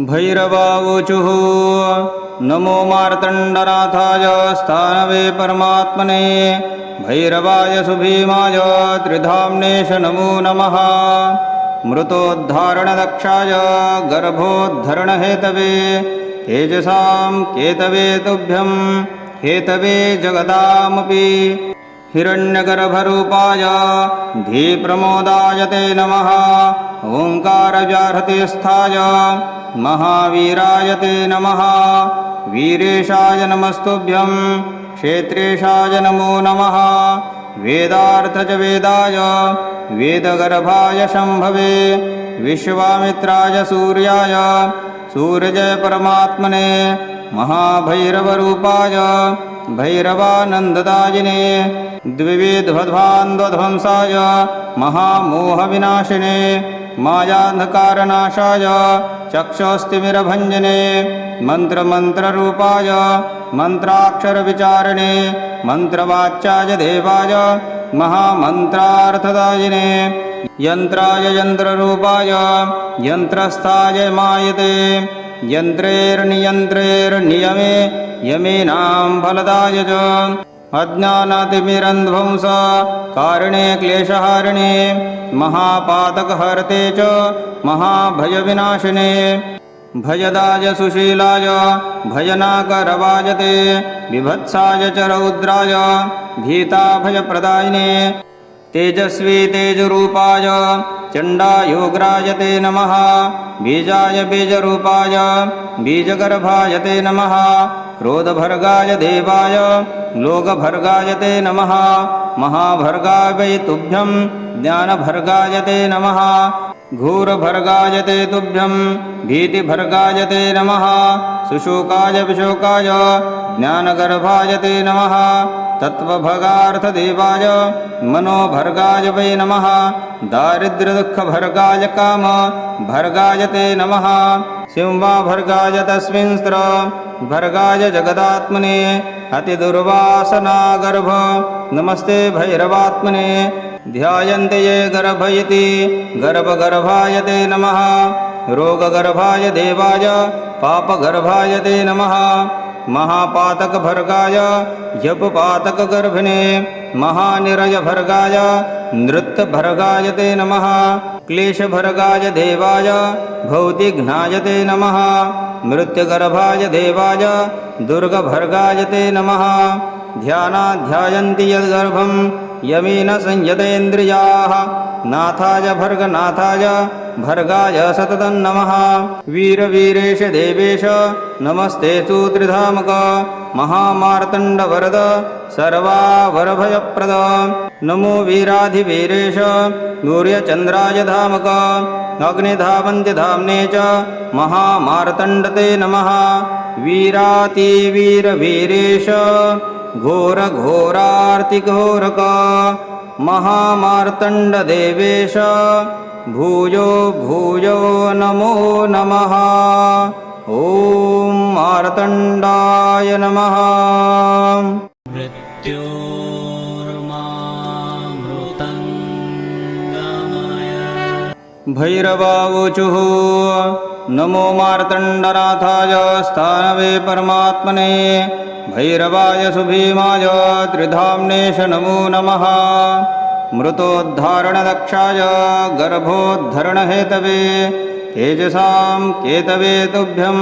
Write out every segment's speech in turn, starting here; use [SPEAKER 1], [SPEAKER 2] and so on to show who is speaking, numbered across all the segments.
[SPEAKER 1] भैरवावोचुः। नमो मार्तण्डनाथाय स्थानवे परमात्मने। भैरवाय सुभीमाय त्रिधाम्नेश नमो नमः। मृतोद्धारणदक्षाय गर्भोद्धरणहेतवे। तेजसां केतवे तुभ्यं, हेतवे जगदामपि। हिरण्यगर्भरूपाय धीप्रमोदाय ते नमः, ओङ्कारव्याहृतिस्थाय महावीराय ते नमः। वीरेशाय नमस्तुभ्यं, क्षेत्रेशाय नमो नमः। वेदार्थ च वेदाय वेदगर्भाय शम्भवे, विश्वामित्राय सूर्याय, सूर्यजय परमात्मने महाभैरवरूपाय भैरवानन्ददायिने द्विविध्वध्वान्ध्वध्वंसाय महामोहविनाशिने मायान्धकारनाशाय चक्षुस्तिमिरभञ्जने मन्त्रमन्त्ररूपाय मन्त्राक्षरविचारिणे मन्त्रवाच्याय देवाय महामन्त्रार्थदायिने यन्त्राय यन्त्ररूपाय यन्त्रस्थाय मायते यन्त्रेर्नियन्त्रेर्नियमे यमीनां फलदाय च अज्ञानातिमिरन्ध्वंस कारिणे क्लेशहारिणे महापातकहर्ते च महाभयविनाशिने। भयदाय सुशीलाय भयनाकरवाय ते बिभत्साय च रौद्राय भीताभयप्रदायिने। तेजस्वी तेजरूपाय चण्डायोग्राय ते नमः। बीजाय बीजरूपाय बीजगर्भाय ते नमः। क्रोधभर्गाय देवाय लोकभर्गाय ते नमः। महाभर्गाय वै ज्ञानभर्गाय ते नमः। घोरभर्गाय ते तुभ्यं भीतिभर्गाय ते नमः। सुशोकाय विशोकाय ज्ञानगर्भाय ते नमः। तत्त्वभगार्थदेवाय मनोभर्गाय वै नमः। दारिद्र्यदुःखभर्गाय काम, भर्गाय ते नमः। सिंहाभर्गाय तस्मिंस्त्र भर्गाय जगदात्मने अतिदुर्वासनागर्भ। नमस्ते भैरवात्मने, ध्यायन्ते ये गर्भ इति गर्भगर्भाय ते नमः। रोगगर्भाय देवाय, पापगर्भाय ते नमः। महापातकभर्गाय यपपातकगर्भिणे महानिरयभर्गाय नृत्यभर्गाय ते नमः क्लेशभर्गाय देवाय, भौतिघ्नाय ते नमः, मृत्युगर्भाय देवाय, दुर्गभर्गाय ते नमः, ध्यानाध्यायन्ति यद्गर्भं, यमेन संयतेन्द्रियाः। नाथाय भर्गनाथाय भर्गाय सततं नमः वीरवीरेश देवेश नमस्ते त्रिधामक महामार्तण्डवरद सर्वावरभयप्रद। नमो वीराधिवीरेश सूर्यचन्द्राय धामक अग्निधावन्ति धाम्ने च महामार्तण्डते नमः। वीरातिवीरवीरेश घोरघोरार्तिघोरक महामार्तण्डदेवेश भूयो भूयो नमो नमः। ॐ मार्तण्डाय नमः। भैरवावोचुः नमो मार्तण्डनाथाय स्थानवे परमात्मने भैरवाय सुभीमाय त्रिधाम्नेश नमो नमः। मृतोद्धारणदक्षाय गर्भोद्धरणहेतवे तेजसां केतवे तुभ्यं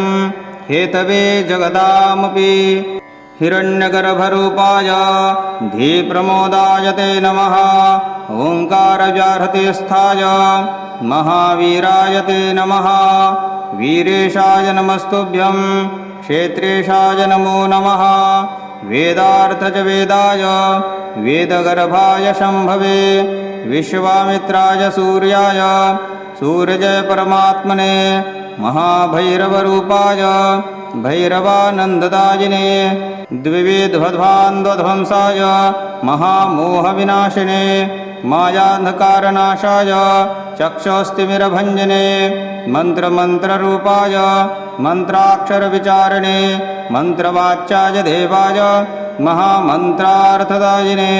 [SPEAKER 1] हेतवे जगदामपि। हिरण्यगर्भरूपाय धीप्रमोदाय ते नमः। ओङ्कारव्याहृतिस्थाय महावीराय ते नमः। वीरेशाय नमस्तुभ्यं क्षेत्रेशाय नमो। नमः वेदार्थ च वेदाय वेदगर्भाय शम्भवे। विश्वामित्राय सूर्याय सूर्यजय परमात्मने महाभैरवरूपाय भैरवानन्ददायिने। द्विविध्वध्वान्ध्वध्वंसाय महामोहविनाशिने। मायान्धकारनाशाय चक्षुस्तिमिरभञ्जने। मन्त्रमन्त्ररूपाय मन्त्राक्षरविचारिणे मन्त्रवाच्याय देवाय महामन्त्रार्थदायिने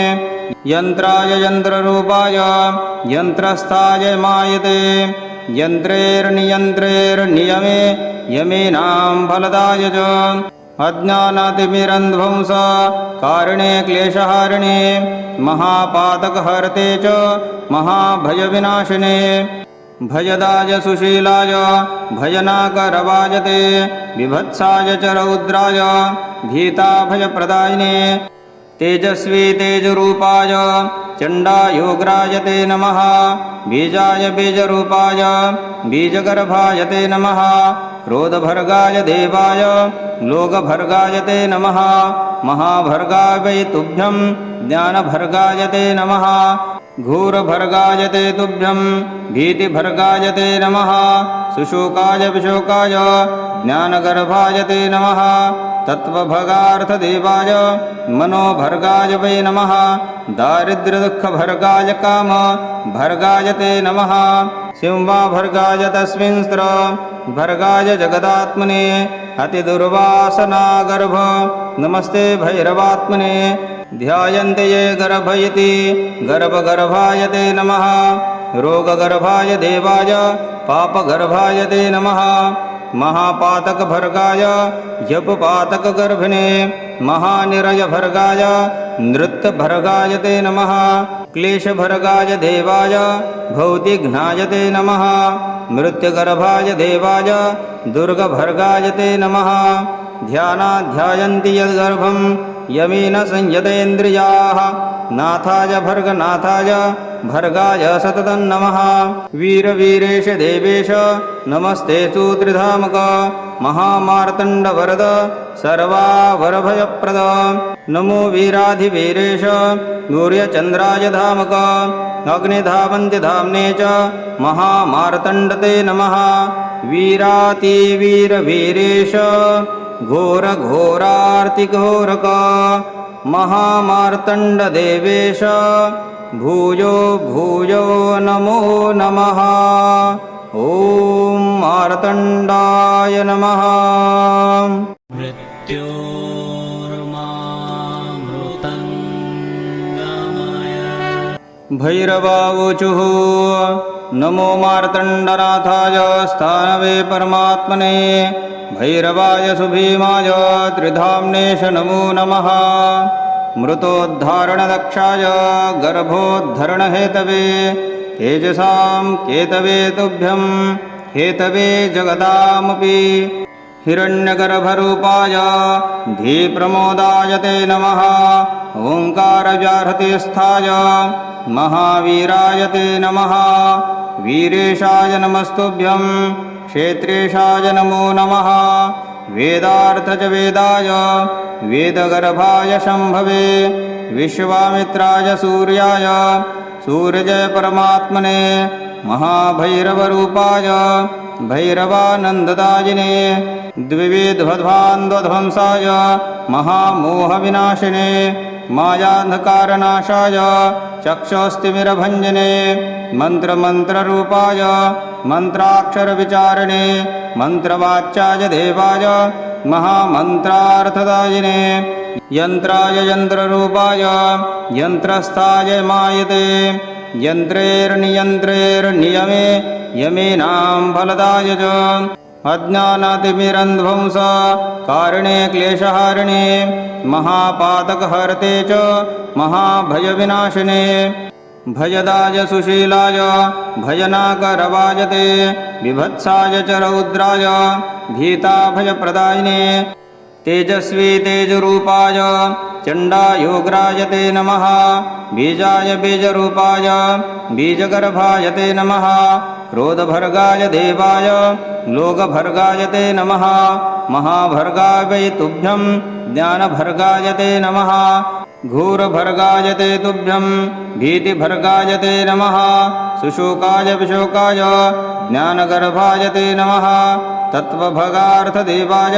[SPEAKER 1] यन्त्राय यन्त्ररूपाय यन्त्रस्थाय मायते यन्त्रेर्नियन्त्रेर्नियमे यमीनां फलदाय च। अज्ञानातिमिरन्ध्वंस कारणे क्लेशहारिणे महापातकहर्ते च महाभयविनाशिने भयदाय सुशीलाय, भजनाकरवाजते बिभत्साय च रौद्राय, भीताभयप्रदायिने, तेजस्वी तेजरूपाय चण्डायोग्राय ते नमः, बीजाय बीजरूपाय बीजगर्भाय ते नमः, क्रोधभर्गाय देवाय लोकभर्गाय ते नमः महाभर्गाय वै तुभ्यं ज्ञानभर्गाय ते नमः घोरभर्गाय ते तुभ्यं भीतिभर्गाय ते नमः, सुशोकाय विशोकाय ज्ञानगर्भाय ते नमः, तत्त्वभगार्थदेवाय, मनोभर्गाय वै नमः, दारिद्र्यदुःखभर्गाय काम भर्गाय ते नमः, सिंहाभर्गाय तस्मिन् स्त्र, भर्गाय जगदात्मने, अतिदुर्वासनागर्भ, नमस्ते भैरवात्मने ध्यायन्ते ये गर्भ इति गर्भगर्भाय ते नमः। रोगगर्भाय देवाय पापगर्भाय ते नमः। महापातकभर्गाय, यपपातकगर्भिणे। महानिरयभर्गाय नृत्यभर्गाय ते नमः। क्लेशभर्गाय देवाय भौतिघ्नाय ते नमः। मृत्युगर्भाय देवाय दुर्गभर्गाय ते नमः। ध्यानाध्यायन्ति यद्गर्भं यमीन संयतेन्द्रियाः नाथाय भर्गनाथाय भर्गाय सततं नमः वीरवीरेश देवेश नमस्ते त्रिधामक महामार्तण्डवरद सर्वावरभयप्रद। नमो वीराधिवीरेश सूर्यचन्द्राय धामक अग्निधावन्ति धाम्ने च महामार्तण्डते नमः। वीरातिवीरवीरेश घोरघोरार्तिघोरक महामार्तण्डदेवेश भूयो भूयो नमो नमः। ॐ मार्तण्डाय नमः। भैरवावुचुः नमो मार्तण्डनाथाय स्थानवे परमात्मने भैरवाय सुभीमाय त्रिधाम्नेश नमो नमः। मृतोद्धारणदक्षाय गर्भोद्धरणहेतवे तेजसां केतवे तुभ्यं हेतवे जगदामपि। हिरण्यगर्भरूपाय धीप्रमोदाय ते नमः। ओङ्कारव्याहृतिस्थाय महावीराय ते नमः। वीरेशाय नमस्तुभ्यं क्षेत्रेशाय नमो। नमः वेदार्थ च वेदाय वेदगर्भाय शम्भवे। विश्वामित्राय सूर्याय सूर्यजय परमात्मने महाभैरवरूपाय भैरवानन्ददायिने। द्विविध्वध्वान्ध्वध्वंसाय महामोहविनाशिने। मायान्धकारनाशाय चक्षुस्तिमिरभञ्जने। मन्त्रमन्त्ररूपाय मन्त्राक्षरविचारिणे मन्त्रवाच्याय देवाय महामन्त्रार्थदायिने यन्त्राय यन्त्ररूपाय यन्त्रस्थाय मायते यन्त्रेर्नियन्त्रेर्नियमे यमीनां फलदाय च। अज्ञानातिमिरन्ध्वंस कारणे क्लेशहारिणे महापातकहर्ते च महाभयविनाशिने भयदाय सुशीलाय, भजनाकरवाजते बिभत्साय च रौद्राय, भीताभयप्रदायिने, तेजस्वी तेजरूपाय चण्डायोग्राय ते नमः, बीजाय बीजरूपाय, बीजगर्भाय ते नमः क्रोधभर्गाय देवाय, लोकभर्गाय ते नमः, महाभर्गाय वै तुभ्यं, ज्ञानभर्गाय ते नमः घोरभर्गाय ते तुभ्यं भीतिभर्गाय ते नमः, सुशोकाय विशोकाय ज्ञानगर्भाय ते नमः, तत्त्वभगार्थदेवाय,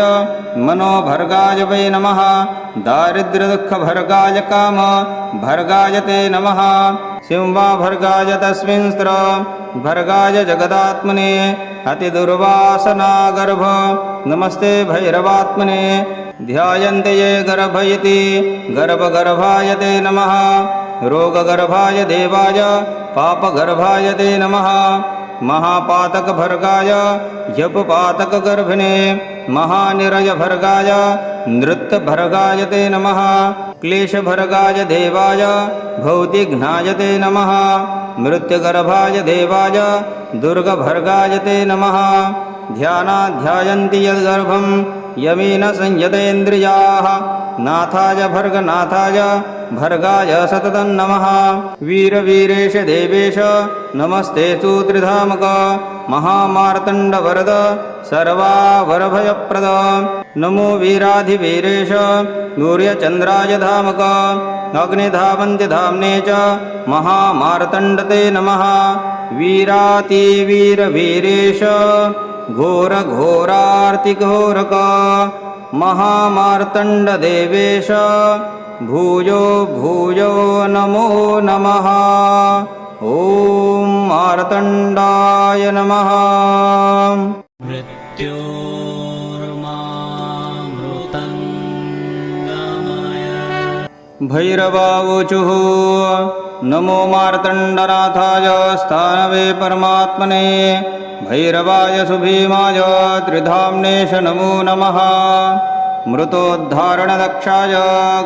[SPEAKER 1] मनोभर्गाय वै नमः, दारिद्र्यदुःखभर्गाय काम भर्गाय ते नमः। सिंहाभर्गाय तस्मिन् स्त्र, भर्गाय जगदात्मने, अतिदुर्वासनागर्भ। नमस्ते भैरवात्मने ध्यायन्ते ये गर्भ गर्भगर्भाय ते नमः। रोगगर्भाय देवाय पापगर्भाय ते नमः। महापातकभर्गाय, यपपातकगर्भिणे। महानिरयभर्गाय नृत्यभर्गाय ते नमः। क्लेशभर्गाय देवाय भौतिघ्नाय ते नमः। मृत्युगर्भाय देवाय दुर्गभर्गाय ते नमः। ध्यानाध्यायन्ति यद्गर्भं यमेन संयतेन्द्रियाः नाथाय भर्गनाथाय भर्गाय सततं नमः वीरवीरेश देवेश नमस्ते त्रिधामक महामार्तण्डवरद सर्वावरभयप्रद। नमो वीराधिवीरेश सूर्यचन्द्राय धामक। अग्निधावन्ति धाम्ने च महामार्तण्डते नमः वीरातिवीरवीरेश घोरघोरार्तिघोरक महामार्तण्डदेवेश भूयो भूयो नमो नमः। ॐ मार्तण्डाय नमः।
[SPEAKER 2] मृत्योर्मामृतङ्गमय।
[SPEAKER 1] भैरवावुचुः नमो मार्तण्डनाथाय स्थानवे परमात्मने, भैरवाय सुभीमाय त्रिधाम्नेश नमो नमः। मृतोद्धारणदक्षाय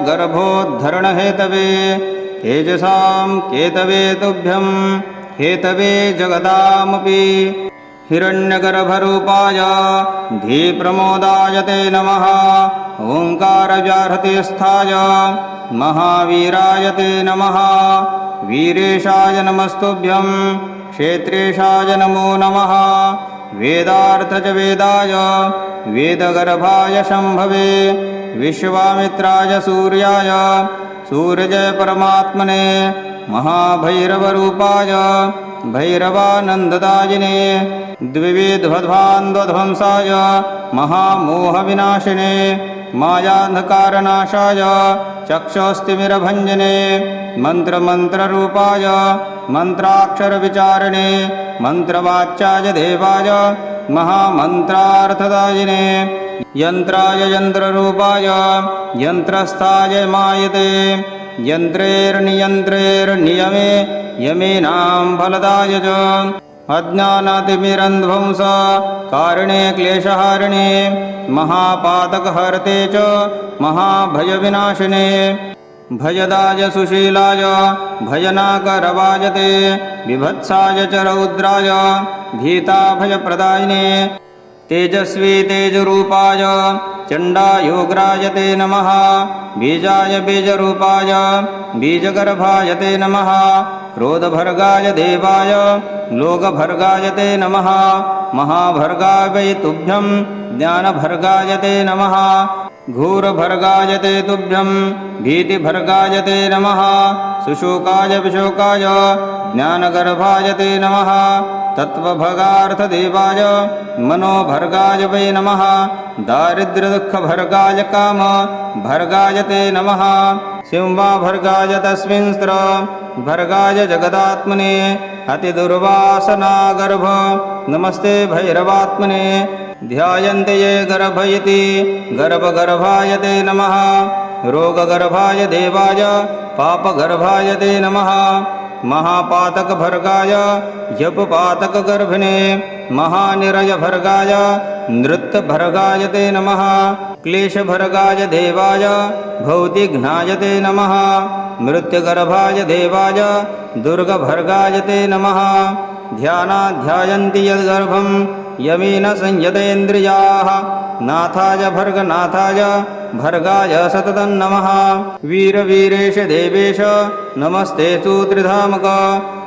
[SPEAKER 1] गर्भोद्धरणहेतवे, तेजसां केतवे तुभ्यं हेतवे जगदामपि। हिरण्यगर्भरूपाय धीप्रमोदाय ते नमः। ओङ्कारव्याहृतिस्थाय महावीराय ते नमः। वीरेशाय नमस्तुभ्यं। क्षेत्रेशाय नमो नमः। वेदार्थ वेदाय। वेदगर्भाय शम्भवे विश्वामित्राय सूर्याय। सूर्यजय परमात्मने। महाभैरवरूपाय। भैरवानन्ददायिने। द्विविध्वध्वान्ध्वध्वंसाय महामोहविनाशिने। मायान्धकारनाशाय चक्षुस्तिमिरभञ्जने मन्त्रमन्त्ररूपाय मन्त्राक्षरविचारिणे मन्त्रवाच्याय देवाय महामन्त्रार्थदायिने यन्त्राय यन्त्ररूपाय यन्त्रस्थाय मायते यन्त्रेर्नियन्त्रेर्नियमे यमेनां फलदाय च अज्ञानातिमिरन्ध्वंस कारिणे क्लेशहारिणे, महापातकहर्ते च महाभयविनाशिने। भयदाय सुशीलाय भयनाकरवाय ते बिभत्साय च रौद्राय, भीताभयप्रदायिने। तेजस्वी तेज तेजरूपाय चण्डायोग्राय ते नमः। बीजाय बीजरूपाय बीजगर्भाय ते नमः। क्रोधभर्गाय देवाय लोकभर्गाय ते नमः। महाभर्गाय वै तुभ्यं ज्ञानभर्गाय ते नमः। घोरभर्गाय ते तुभ्यं भीतिभर्गाय ते नमः। सुशोकाय विशोकाय ज्ञानगर्भाय ते नमः। तत्त्वभगार्थदेवाय मनोभर्गाय वै नमः। दारिद्र्यदुःखभर्गाय काम भर्गाय ते नमः। सिंवाभर्गाय तस्मिन् स्त्र भर्गाय जगदात्मने अतिदुर्वासनागर्भ। नमस्ते भैरवात्मने। ध्यायन्ते ये गर्भ इति गर्भगर्भाय ते नमः। रोगगर्भाय देवाय। पापगर्भाय ते नमः महापातकभर्गाय, यपपातकगर्भिणे, महानिरयभर्गाय, नृत्यभर्गाय ते नमः, क्लेशभर्गाय देवाय, भौतिघ्नाय ते नमः, मृत्युगर्भाय देवाय, दुर्गभर्गाय ते नमः, ध्यानाध्यायन्ति यद्गर्भं यमेन संयतेन्द्रियाः नाथाय, भर्गनाथाय भर्गाय सततं नमः वीरवीरेश देवेश नमस्ते त्रिधामक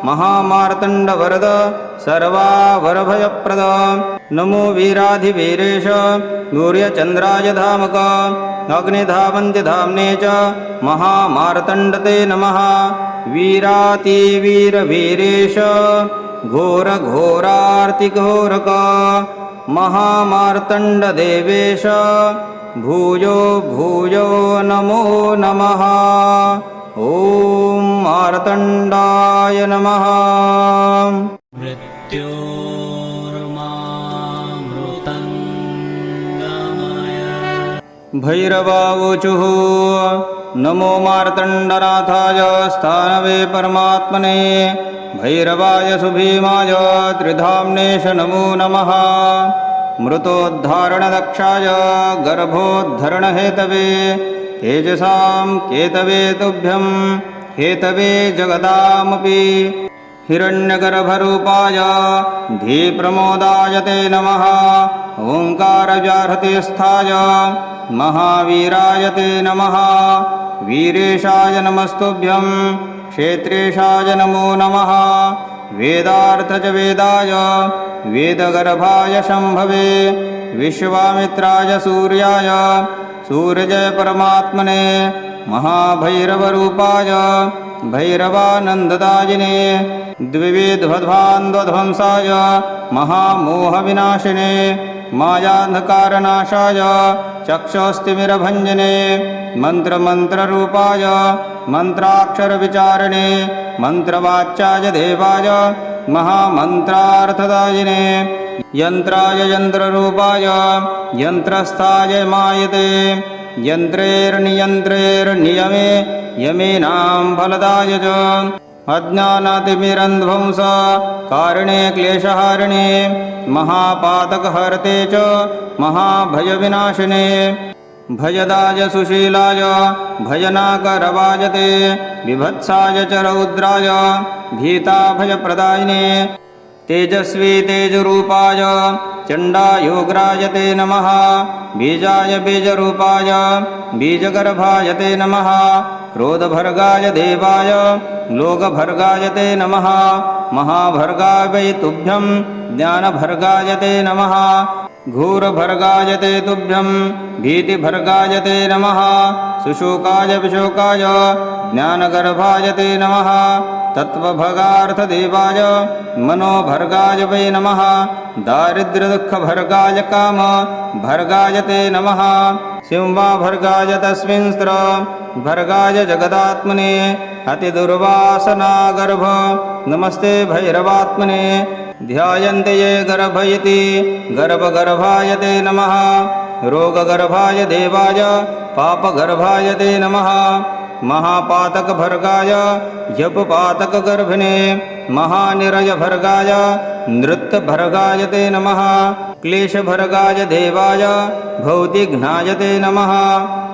[SPEAKER 1] महामार्तण्डवरद सर्वावरभयप्रद। नमो वीराधिवीरेश सूर्यचन्द्राय धामक अग्निधावन्ति धाम्ने च महामार्तण्डते नमः। वीरातिवीरवीरेश घोरघोरार्तिघोरक महामार्तण्डदेवेश भूयो भूयो नमो नमः। ॐ मार्तण्डाय नमः।
[SPEAKER 2] मृत्योर्मामृतङ्गमय।
[SPEAKER 1] भैरवावुचुः। नमो मार्तण्डनाथाय स्थानवे परमात्मने। भैरवाय सुभीमाय त्रिधाम्नेश नमो नमः मृतोद्धारणदक्षाय गर्भोद्धरणहेतवे तेजसां केतवे तुभ्यं हेतवे जगदामपि हिरण्यगर्भरूपाय धीप्रमोदाय ते नमः, ओङ्कारव्याहृतिस्थाय महावीराय ते नमः, वीरेशाय नमस्तुभ्यं, क्षेत्रेशाय नमो नमः। वेदार्थ च वेदाय वेदगर्भाय शम्भवे विश्वामित्राय सूर्याय सूर्यजय परमात्मने महाभैरवरूपाय भैरवानन्ददायिने द्विविध्वध्वान्ध्वध्वंसाय महामोहविनाशिने मायान्धकारनाशाय चक्षुस्तिमिरभञ्जने मन्त्रमन्त्ररूपाय मन्त्राक्षरविचारिणे मन्त्रवाच्याय देवाय महामन्त्रार्थदायिने यन्त्राय यन्त्ररूपाय यन्त्रस्थाय मायते यन्त्रेर्नियन्त्रेर्नियमे यमीनां फलदाय च अज्ञानातिमिरन्ध्वंस कारिणे क्लेशहारिणे, महापातकहर्ते च, महाभयविनाशिने। भयदाय सुशीलाय भयनाकरवाय ते बिभत्साय च रौद्राय, भीताभयप्रदायिने। तेजस्वी तेजरूपाय चण्डायोग्राय ते नमः। बीजाय बीजरूपाय बीजगर्भाय ते नमः। क्रोधभर्गाय देवाय लोकभर्गाय ते नमः। महाभर्गाय वै तुभ्यं ज्ञानभर्गाय ते नमः। घोरभर्गाय ते तुभ्यं भीतिभर्गाय ते नमः। सुशोकाय विशोकाय ज्ञानगर्भाय ते नमः। तत्त्वभगार्थदेवाय मनोभर्गाय वै नमः। दारिद्र्यदुःखभर्गाय काम भर्गाय ते नमः सिंवाभर्गाय तस्मिंस्त्र भर्गाय जगदात्मने अतिदुर्वासनागर्भ। नमस्ते भैरवात्मने। ध्यायन्ते ये गर्भ इति गर्भगर्भाय ते नमः। रोगगर्भाय देवाय पापगर्भाय ते नमः महापातकभर्गाय यपपातकगर्भिणे महानिरयभर्गाय नृत्यभर्गाय ते नमः क्लेशभर्गाय देवाय भौतिघ्नाय ते नमः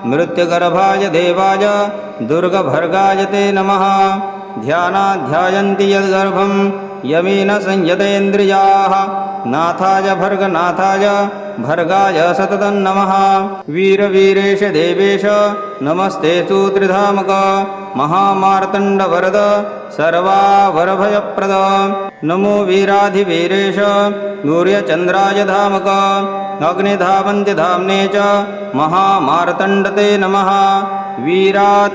[SPEAKER 1] मृत्युगर्भाय देवाय दुर्गभर्गाय ते नमः, ध्यानाध्यायन्ति यद्गर्भं, यमीन संयतेन्द्रियाः, नाथाय भर्गनाथाय भर्गाय सततं नमः वीरवीरेश देवेश नमस्ते तु त्रिधामक महामार्तण्डवरद सर्वावरभयप्रद। नमो वीराधिवीरेश सूर्यचन्द्राय धामक। अग्निधावन्ति धाम्ने च महामार्तण्डते नमः। वीरातिवीरवीरेश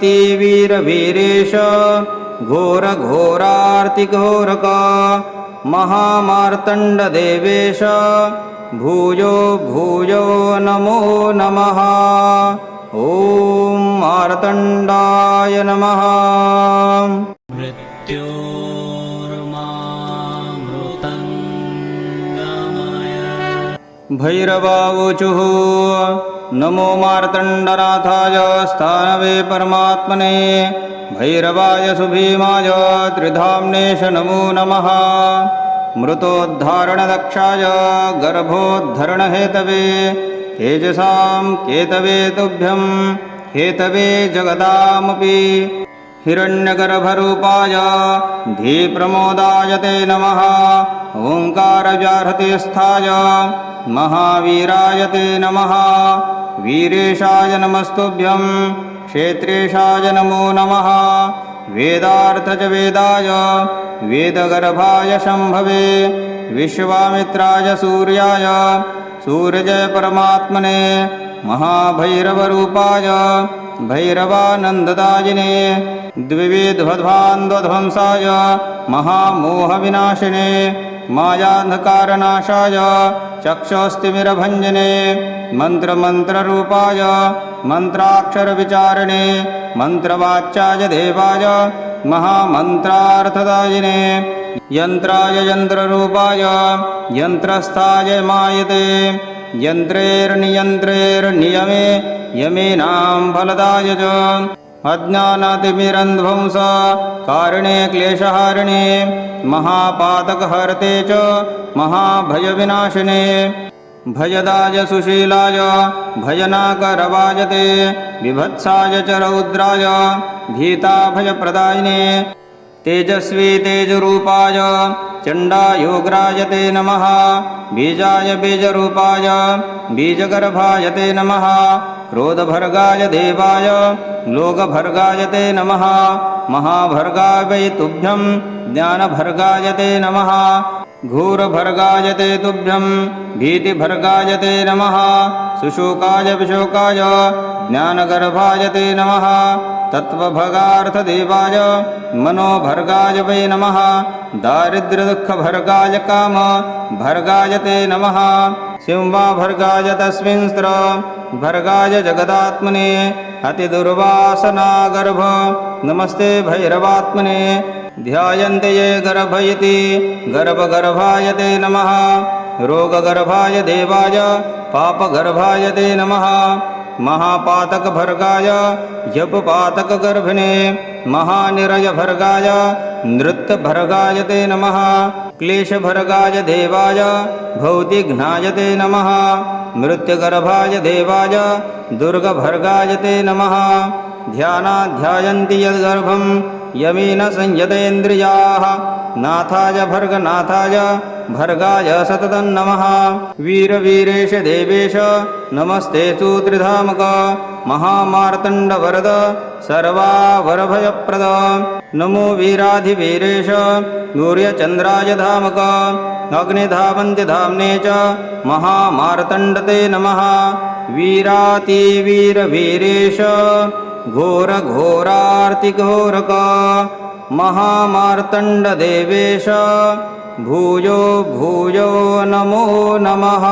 [SPEAKER 1] घोरघोरार्तिघोरक। महामार्तण्डदेवेश भूयो भूयो नमो नमः। ॐ मार्तण्डाय नमः। भैरवावुचुः। नमो मार्तण्डनाथाय स्थानवे परमात्मने। भैरवाय सुभीमाय त्रिधाम्नेश नमो नमः मृतोद्धारणदक्षाय गर्भोद्धरणहेतवे तेजसां केतवे तुभ्यं हेतवे जगदामपि हिरण्यगर्भरूपाय धीप्रमोदाय ते नमः। ओङ्कारव्याहृतिस्थाय महावीराय ते नमः। वीरेशाय नमस्तुभ्यं, क्षेत्रेशाय नमो नमः। वेदार्थ वेदाय वेदगर्भाय शम्भवे विश्वामित्राय सूर्याय सूर्यजय परमात्मने महाभैरवरूपाय भैरवानन्ददायिने द्विविध्वध्वान्ध्वध्वंसाय महामोहविनाशिने मायान्धकारनाशाय चक्षुस्तिमिरभञ्जने मन्त्रमन्त्ररूपाय मन्त्राक्षरविचारिणे मन्त्रवाच्याय देवाय महामन्त्रार्थदायिने यन्त्राय यन्त्ररूपाय यन्त्रस्थाय मायते यन्त्रेर्नियन्त्रेर्नियमे यमीनां फलदाय च। अज्ञानातिमिरन्ध्वंस कारणे क्लेशहारिणे महापातकहर्ते च महाभयविनाशिने भयदाय सुशीलाय भजनाकरवाय ते बिभत्साय च रौद्राय, भीताभयप्रदायिने, तेजस्वी तेजरूपाय चण्डायोग्राय ते नमः, बीजाय बीजरूपाय बीजगर्भाय ते नमः, क्रोधभर्गाय देवाय लोकभर्गाय ते नमः महाभर्गाय वै तुभ्यं ज्ञानभर्गाय ते नमः घोरभर्गाय ते तुभ्यं भीतिभर्गाय ते नमः, सुशोकाय विशोकाय ज्ञानगर्भाय ते नमः, तत्त्वभगार्थदेवाय, मनोभर्गाय वै नमः, दारिद्र्यदुःखभर्गाय काम भर्गाय ते नमः, सिंहाभर्गाय तस्मिंस्त्र भर्गाय जगदात्मने, अतिदुर्वासनागर्भ, नमस्ते भैरवात्मने ध्यायन्ते ये गर्भ गर्भगर्भाय ते नमः। रोगगर्भाय देवाय पापगर्भाय ते नमः। महापातकभर्गाय जपपातकगर्भिणे महानिरयभर्गाय नृत्यभर्गाय ते नमः। क्लेशभर्गाय देवाय भौतिघ्नाय ते नमः। मृत्युगर्भाय देवाय दुर्गभर्गाय ते नमः। ध्यानाध्यायन्ति यद्गर्भं यमेन संयतेन्द्रियाः नाथाय भर्गनाथाय भर्गाय सततं नमः वीरवीरेश देवेश नमस्ते त्रिधामक महामार्तण्डवरद सर्वावरभयप्रद। नमो वीराधिवीरेश सूर्यचन्द्राय धामक। अग्निधावन्ति धाम्ने च महामार्तण्डते नमः। वीरातिवीरवीरेश घोरघोरार्तिघोरक महामार्तण्डदेवेश भूयो भूयो नमो नमः।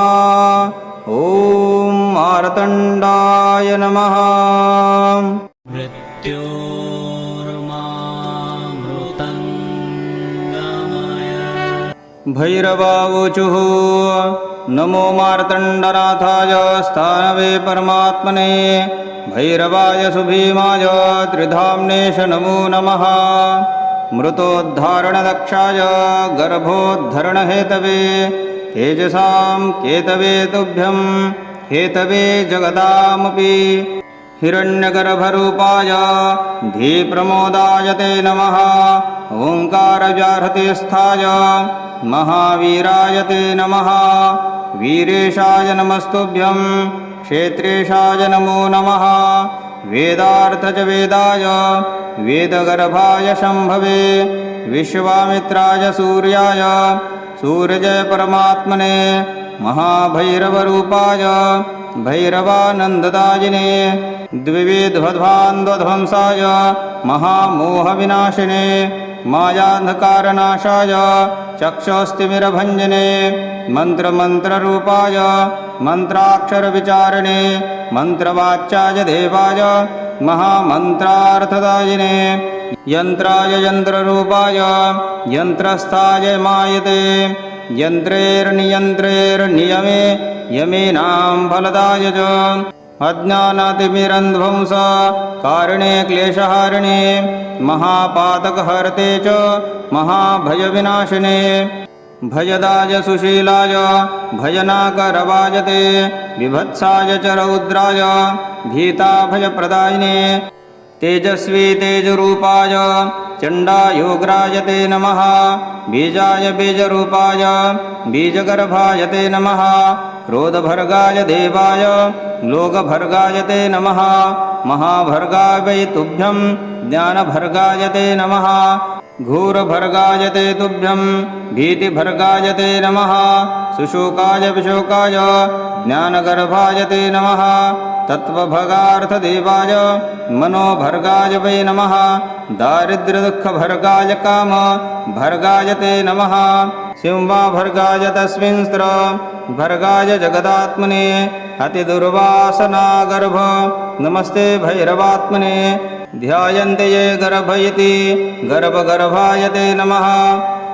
[SPEAKER 1] ॐ मार्तण्डाय नमः।
[SPEAKER 2] मृत्योर्मामृतङ्गमय।
[SPEAKER 1] भैरवावुचुः नमो मार्तण्डनाथाय स्थानवे परमात्मने भैरवाय सुभीमाय त्रिधाम्नेश नमो नमः। मृतोद्धारणदक्षाय गर्भोद्धरणहेतवे तेजसां केतवे तुभ्यं, हेतवे जगदामपि। हिरण्यगर्भरूपाय धीप्रमोदाय ते नमः ओङ्कारव्याहृतिस्थाय महावीराय ते नमः। वीरेशाय नमस्तुभ्यं क्षेत्रेशाय नमो। नमः वेदार्थ च वेदाय वेदगर्भाय शम्भवे। विश्वामित्राय सूर्याय सूर्यजय परमात्मने महाभैरवरूपाय भैरवानन्ददायिने। द्विविध्वध्वान्ध्वध्वंसाय महामोहविनाशिने। मायान्धकारनाशाय चक्षुस्तिमिरभञ्जने। मन्त्रमन्त्ररूपाय मन्त्राक्षरविचारिणे मन्त्रवाच्याय देवाय महामन्त्रार्थदायिने यन्त्राय यन्त्ररूपाय यन्त्रस्थाय मायते यन्त्रेर्नियन्त्रेर्नियमे यमीनां फलदाय च। अज्ञानातिमिरन्ध्वंस कारणे क्लेशहारिणे महापातकहर्ते च महाभयविनाशिने भयदाय सुशीलाय भजनाकरवाय ते बिभत्साय च रौद्राय, भीताभयप्रदायिने, तेजस्वी तेजरूपाय चण्डायोग्राय ते नमः, बीजाय बीजरूपाय बीजगर्भाय ते नमः, क्रोधभर्गाय देवाय लोकभर्गाय ते नमः, महाभर्गाय वै तुभ्यं ज्ञानभर्गाय ते नमः घोरभर्गाय ते तुभ्यं भीतिभर्गाय ते नमः। सुशोकाय विशोकाय ज्ञानगर्भाय ते नमः। तत्त्वभगार्थदेवाय, मनोभर्गाय वै नमः। दारिद्र्यदुःखभर्गाय काम भर्गाय ते नमः। सिंहाभर्गाय तस्मिंस्त्र भर्गाय जगदात्मने। अतिदुर्वासनागर्भ, नमस्ते भैरवात्मने। ध्यायन्ते ये गर्भ इति गर्भगर्भाय ते नमः।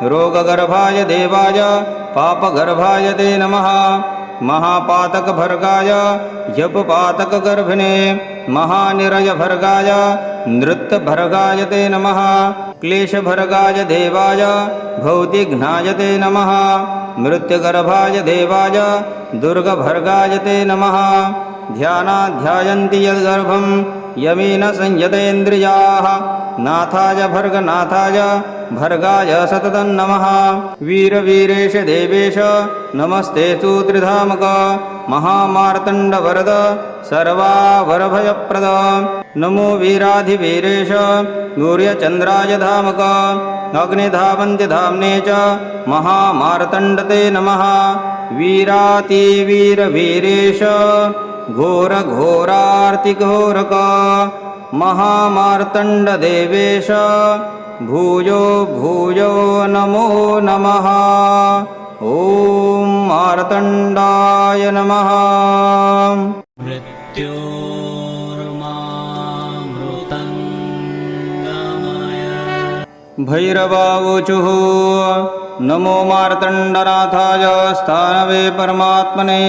[SPEAKER 1] रोगगर्भाय देवाय पापगर्भाय ते नमः। महापातकभर्गाय जपपातकगर्भिणे महानिरयभर्गाय नृत्यभर्गाय ते नमः। क्लेशभर्गाय देवाय भौतिघ्नाय ते नमः। मृत्युगर्भाय देवाय दुर्गभर्गाय ते नमः। ध्यानाध्यायन्ति यद्गर्भं यमेन संयतेन्द्रियाः नाथाय भर्गनाथाय भर्गाय सततं नमः वीरवीरेश देवेश नमस्ते त्रिधामक महामार्तण्डवरद सर्वावरभयप्रद। नमो वीराधिवीरेश सूर्यचन्द्राय धामक। अग्निधावन्ति धाम्ने च महामार्तण्डते नमः। वीरातिवीरवीरेश घोरघोरार्तिघोरक महामार्तण्डदेवेश भूयो भूयो नमो नमः। ॐ मार्तण्डाय नमः। भैरवावुचुः नमो मार्तण्डनाथाय स्थानवे परमात्मने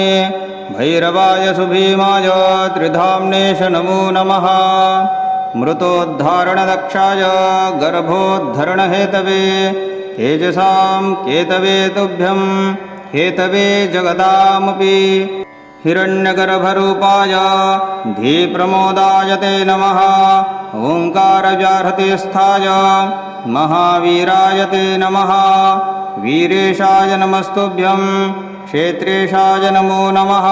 [SPEAKER 1] भैरवाय सुभीमाय त्रिधाम्नेश नमो नमः। मृतोद्धारणदक्षाय गर्भोद्धरणहेतवे तेजसां केतवे तुभ्यं हेतवे जगदामपि। हिरण्यगर्भरूपाय धीप्रमोदाय ते नमः। ओङ्कारव्याहृतिस्थाय महावीराय ते नमः। वीरेशाय नमस्तुभ्यं क्षेत्रेशाय नमो। नमः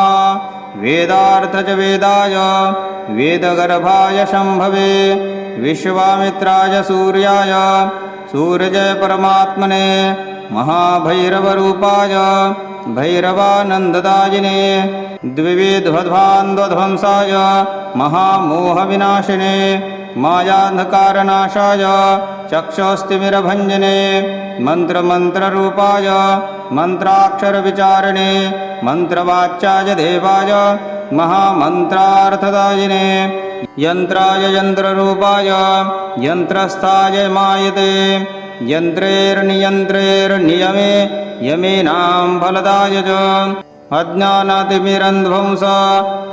[SPEAKER 1] वेदार्थ च वेदाय वेदगर्भाय शम्भवे। विश्वामित्राय सूर्याय सूर्यजय परमात्मने महाभैरवरूपाय भैरवानन्ददायिने। द्विविध्वध्वान्ध्वध्वंसाय महामोहविनाशिने। मायान्धकारनाशाय चक्षुस्तिमिरभञ्जने। मन्त्रमन्त्ररूपाय मन्त्राक्षरविचारणे मन्त्रवाच्याय देवाय महामन्त्रार्थदायिने यन्त्राय यन्त्ररूपाय यन्त्रस्थाय मायते यन्त्रेर्नियन्त्रेर्नियमे यमेनां फलदाय च। अज्ञानातिमिरन्ध्वंस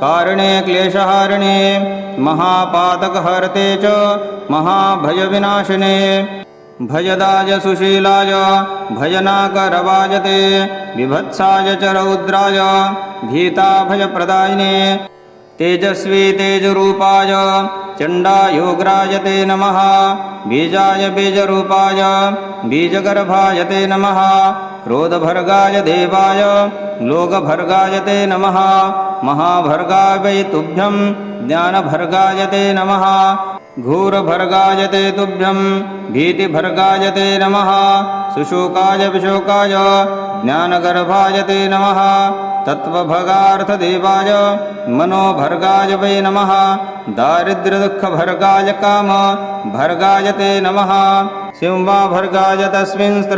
[SPEAKER 1] कारणे क्लेशहारिणे महापातकहर्ते च महाभयविनाशिने भयदाय सुशीलाय भयनाकरवाय ते बिभत्साय च रौद्राय, भीताभयप्रदायिने, तेजस्वी तेज तेजरूपाय चण्डायोग्राय ते नमः, बीजाय बीजरूपाय बीजगर्भाय ते नमः, क्रोधभर्गाय देवाय लोकभर्गाय ते नमः महाभर्गाय वै तुभ्यं ज्ञानभर्गाय ते नमः घोरभर्गाय ते तुभ्यं भीतिभर्गाय ते नमः, सुशोकाय विशोकाय ज्ञानगर्भाय ते नमः, तत्त्वभगार्थदेवाय, मनोभर्गाय वै नमः, दारिद्र्यदुःखभर्गाय काम भर्गाय ते नमः, सिंहाभर्गाय तस्मिंस्त्र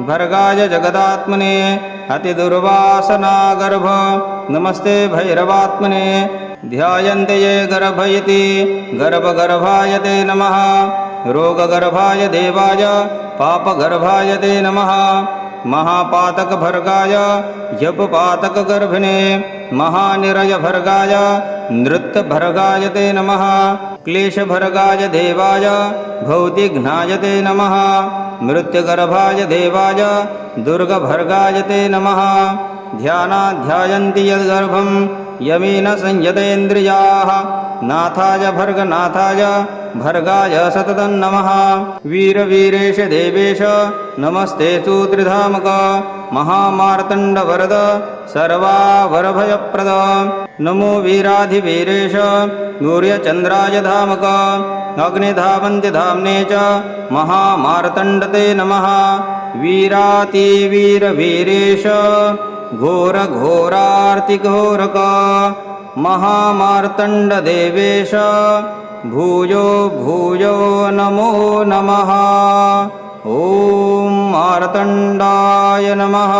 [SPEAKER 1] भर्गाय जगदात्मने, अतिदुर्वासनागर्भ, नमस्ते भैरवात्मने ध्यायन्ते ये गर्भयति गर्भगर्भाय ते नमः। रोगगर्भाय देवाय पापगर्भाय ते नमः। महापातकभर्गाय, यपपातकगर्भिणे। महानिरयभर्गाय नृत्यभर्गाय ते नमः। क्लेशभर्गाय देवाय भौतिघ्नाय ते नमः। मृत्युगर्भाय देवाय दुर्गभर्गाय ते नमः। ध्यानाध्यायन्ति यद्गर्भं यमेन संयतेन्द्रियाः नाथाय भर्गनाथाय भर्गाय सततं नमः वीरवीरेश देवेश नमस्ते त्रिधामक महामार्तण्डवरद सर्वावरभयप्रद। नमो वीराधिवीरेश सूर्यचन्द्राय धामक अग्निधावन्ति धाम्ने च महामार्तण्डते नमः। वीरातिवीरवीरेश घोरघोरार्तिघोरक महामार्तण्डदेवेश भूयो भूयो नमो नमः। ॐ मार्तण्डाय नमः